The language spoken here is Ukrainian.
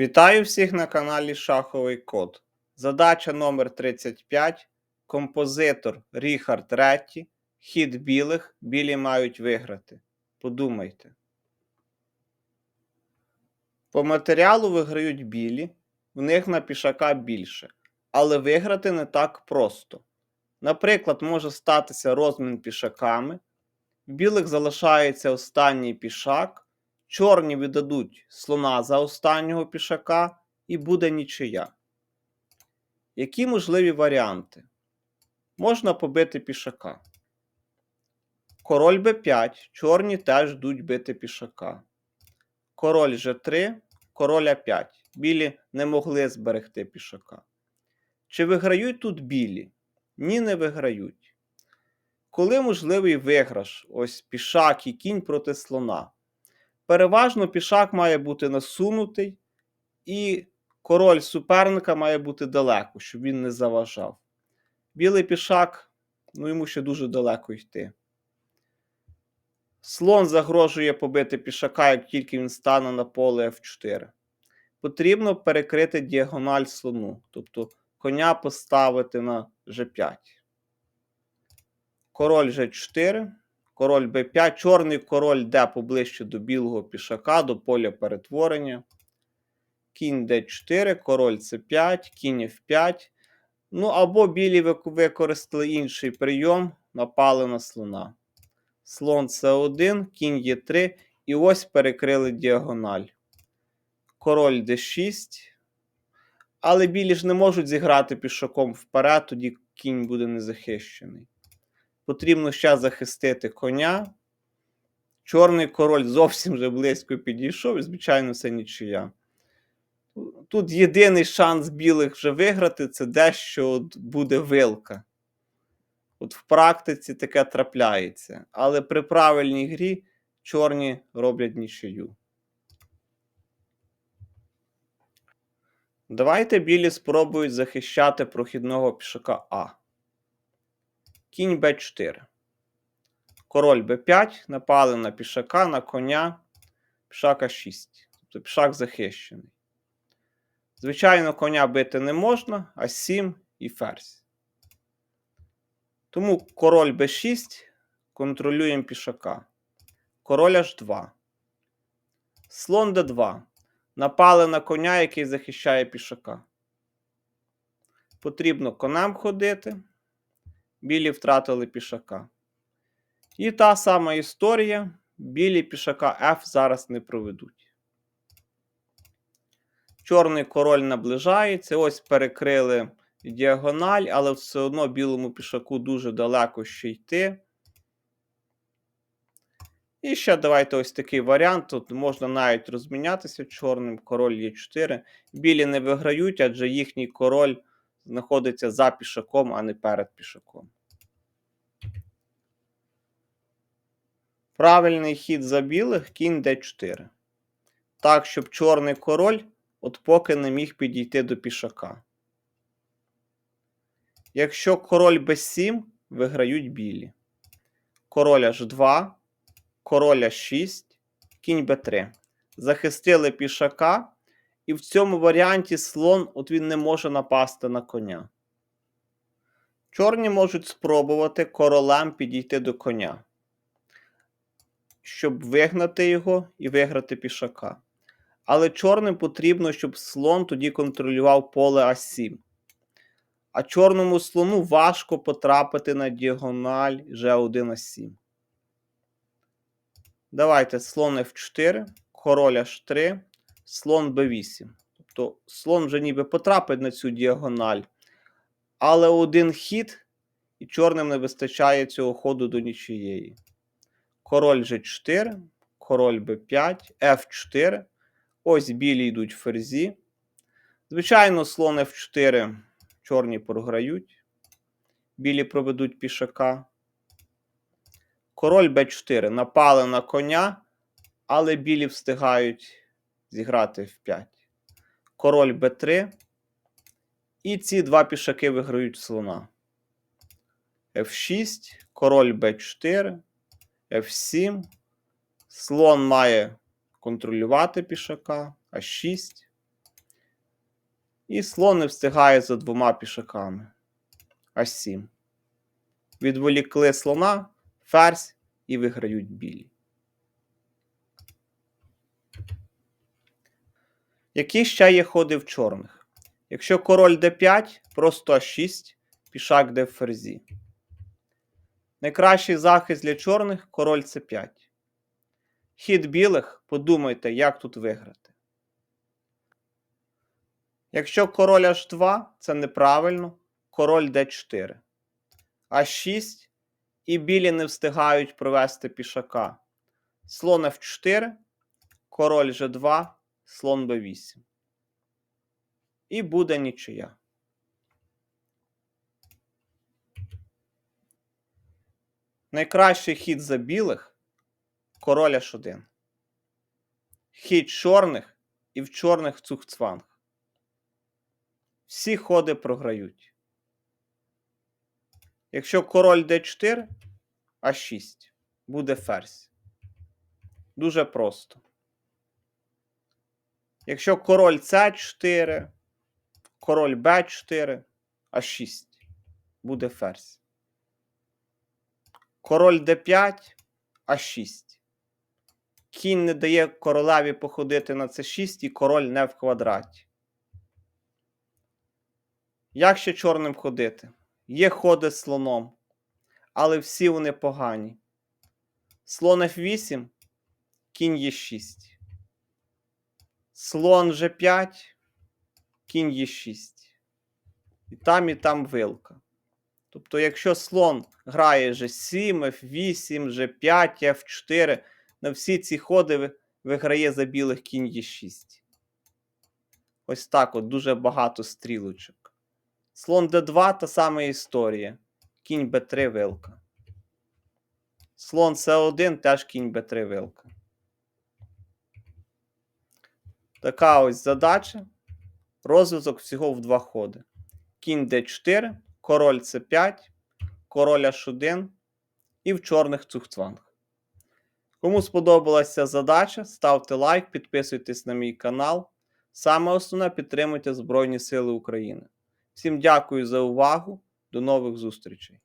Вітаю всіх на каналі Шаховий Код. Задача номер 35. Композитор Ріхард Ретті. Хід білих. Білі мають виграти. Подумайте. По матеріалу виграють білі, в них на пішака більше. Але виграти не так просто. Наприклад, може статися розмін пішаками. В білих залишається останній пішак. Чорні віддадуть слона за останнього пішака і буде нічия. Які можливі варіанти? Можна побити пішака. Король Б5. Чорні теж йдуть бити пішака. Король Ж3, король А5. Білі не могли зберегти пішака. Чи виграють тут білі? Ні, не виграють. Коли можливий виграш? Ось пішак і кінь проти слона. Переважно пішак має бути насунутий, і король суперника має бути далеко, щоб він не заважав. Білий пішак, ну йому ще дуже далеко йти. Слон загрожує побити пішака, як тільки він стане на поле F4. Потрібно перекрити діагональ слону, тобто коня поставити на G5. Король G4 король Б5, чорний король йде поближче до білого пішака, до поля перетворення. Кінь Д4, король С5, кінь Ф5. Ну, або білі використали інший прийом, напали на слона. Слон С1, кінь Е3, і ось перекрили діагональ. Король Д6. Але білі ж не можуть зіграти пішаком вперед, тоді кінь буде незахищений. Потрібно ще захистити коня. Чорний король зовсім вже близько підійшов, і, звичайно, це нічия. Тут єдиний шанс білих вже виграти це дещо от буде вилка. От в практиці таке трапляється. Але при правильній грі чорні роблять нічию. Давайте білі спробують захищати прохідного пішака А. Кінь Б4. Король Б5. Напали на пішака, на коня. Пішак А6. Тобто пішак захищений. Звичайно, коня бити не можна, а 7 і ферзь. Тому король Б6 контролюємо пішака. Король H2. Слон Д2. Напали на коня, який захищає пішака. Потрібно конем ходити білі втратили пішака. І та сама історія. Білі пішака F зараз не проведуть. Чорний король наближається. Ось перекрили діагональ, але все одно білому пішаку дуже далеко ще йти. І ще давайте ось такий варіант. Тут можна навіть розмінятися чорним. Король є 4. Білі не виграють, адже їхній король знаходиться за пішаком, а не перед пішаком. Правильний хід за білих кінь d4. Так, щоб чорний король от поки не міг підійти до пішака. Якщо король b7, виграють білі. Король h2, король h6, кінь b3. Захистили пішака. І в цьому варіанті слон от він не може напасти на коня. Чорні можуть спробувати королем підійти до коня, щоб вигнати його і виграти пішака. Але чорним потрібно, щоб слон тоді контролював поле А7. А чорному слону важко потрапити на діагональ G1А7. Давайте слон F4, король H3 слон b8. Тобто слон вже ніби потрапить на цю діагональ. Але один хід, і чорним не вистачає цього ходу до нічиєї. Король G4, король b5, F4. Ось білі йдуть ферзі. Звичайно, слон F4 чорні програють. Білі проведуть пішака. Король b4 напали на коня, але білі встигають зіграти в 5. Король Б3. І ці два пішаки виграють слона. F6, король Б4, F7. Слон має контролювати пішака. А6. І слон не встигає за двома пішаками. Аж 7. Відволікли слона, ферзь і виграють білі. Які ще є ходи в чорних? Якщо король d5, просто А6, пішак де в ферзі. Найкращий захист для чорних король c5. Хід білих, подумайте, як тут виграти. Якщо король h2, це неправильно, король d4. А6 і білі не встигають провести пішака. Слон f4, король g2, слон b8. І буде нічия. Найкращий хід за білих король h1. Хід чорних і в чорних цухцванг. Всі ходи програють. Якщо король d4, а6 буде ферзь. Дуже просто. Якщо король c4, король b4, а6 буде ферзь. Король d5, а6. Кінь не дає королеві походити на c6 і король не в квадраті. Як ще чорним ходити? Є ходи слоном, але всі вони погані. Слон f8, кінь e6. Слон g5, кінь e6. І там, і там вилка. Тобто, якщо слон грає g7, f8, g5, f4, на всі ці ходи виграє за білих кінь e6. Ось так от дуже багато стрілочок. Слон d2 та сама історія. Кінь b3 вилка. Слон c1 теж кінь b3 вилка. Така ось задача. Розв'язок всього в два ходи. Кінь d4, король c5, король h1 і в чорних цухцванг. Кому сподобалася задача, ставте лайк, підписуйтесь на мій канал. Саме основне підтримуйте Збройні Сили України. Всім дякую за увагу. До нових зустрічей!